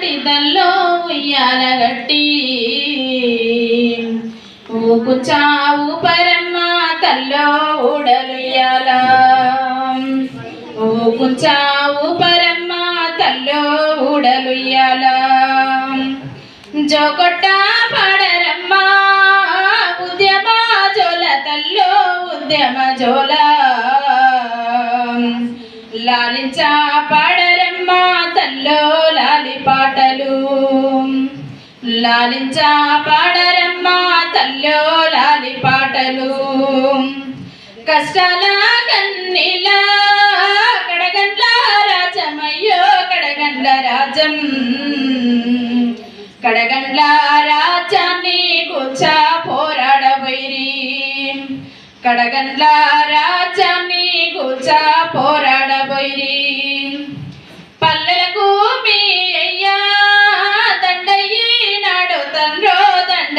గట్టి తల్లో ఉయ్యాల గట్టి. ఊపు చావు పరమ్మ తల్లో ఉడలుయ్యాల ఊపు చావు పరమ్మ తల్లో ఉడలుయ్యాల జోకొట్ట పడరమ్మ ఉద్యమ జోల తల్లో ఉద్యమ జోల. లాలించా పడరమ్మ తల్లో లాలి పాటలు. లాలించా పాడరమ్మ తల్లో లాలి పాటలు. కష్టాల కన్నీలా కడగండ్ల రాజమయ్యో కడగండ్ల రాజం. కడగండ్ల రాజాన్ని కూర్చా పోరాడబోయిరి. కడగండ్ల రాజాన్ని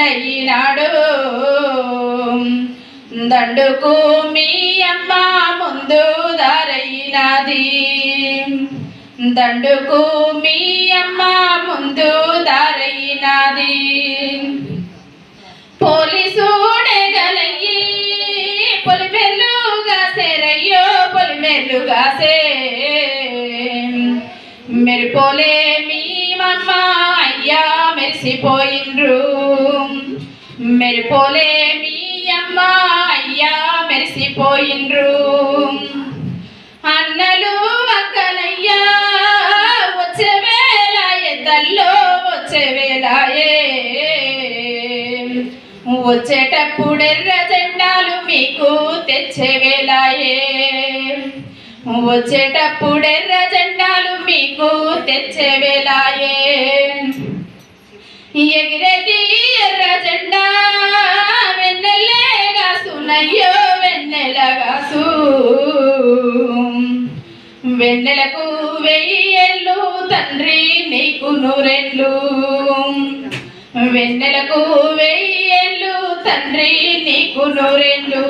దండయ్యినాడు దండుకు మీ అమ్మ ముందు దారైనది. దండుకు మీ అమ్మ ముందు దారైనది. పోలీసు డేగలయ్యి పొలిమెల్లుగా సేరయ్యో పొలిమెల్లుగా సే. మెరిపోలే మీ మమ్మ అయ్యా మెరిసిపోయిండ్రు. మెరిపోలే మీ అమ్మ అయ్యా మెరిసిపోయిండ్రు. అన్నలు అక్కలయ్యా వచ్చే వేలాయే తల్లో వచ్చే వచ్చేటప్పుడు ఎర్ర జెండాలు మీకు తెచ్చే వేలాయే వచ్చేటప్పుడు ఎర్ర జెండాలు మీకు తెచ్చే వేలాయే వెన్నెలకు వెయ్యేళ్ళు తండ్రి నీకు నూరెళ్ళు వెన్నెలకు వెయ్యేళ్ళు తండ్రి నీకు నూరెళ్ళు.